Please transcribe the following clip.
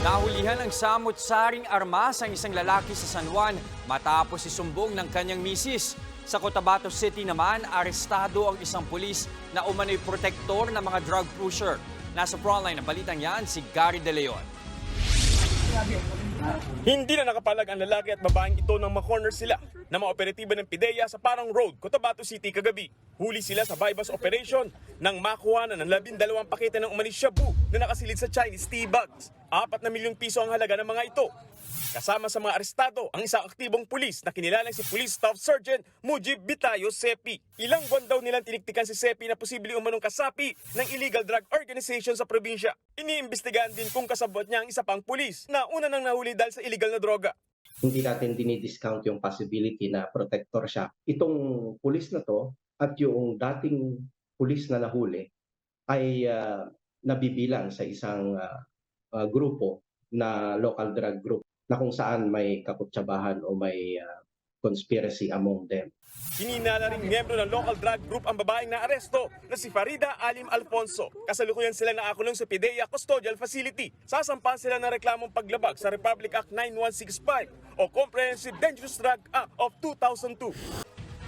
Nahulihan ang samot-saring armas ang isang lalaki sa San Juan matapos isumbong ng kanyang misis. Sa Cotabato City naman, arestado ang isang pulis na umano'y protektor ng mga drug pusher. Nasa frontline ng balitang yan si Gary De Leon. Hindi na nakapalag ang lalaki at babaeng ito nang makorner sila ng mga operatiba ng PIDEA sa Parang Road, Cotabato City kagabi. Huli sila sa bypass operation nang makuha na ng labindalawang pakete ng umanis shabu na nakasilid sa Chinese tea bags. Apat na milyong piso ang halaga ng mga ito. Kasama sa mga arestado ang isang aktibong pulis na kinilalang si Police Staff Sergeant Mujib Bitayo Sepi. Ilang buwan daw nilang tiniktikan si Sepi na posibleng umanong kasapi ng illegal drug organization sa probinsya. Iniimbestigahan din kung kasabot niya ang isa pang pulis na una nang nahuli dahil sa illegal na droga. hindi natin dinidiscount yung possibility na protector siya. Itong pulis na to at yung dating pulis na nahuli ay ah, nabibilang sa isang ah, ah, grupo na local drug group na kung saan may kakutsabahan o may ah, conspiracy among them. Hininala rin miyembro ng local drug group ang babaeng na aresto na si Farida Alim Alfonso. Kasalukuyan sila nakakulong sa PIDEA Custodial Facility. Sasampan sila ng reklamong paglabag sa Republic Act 9165 o Comprehensive Dangerous Drug Act of 2002.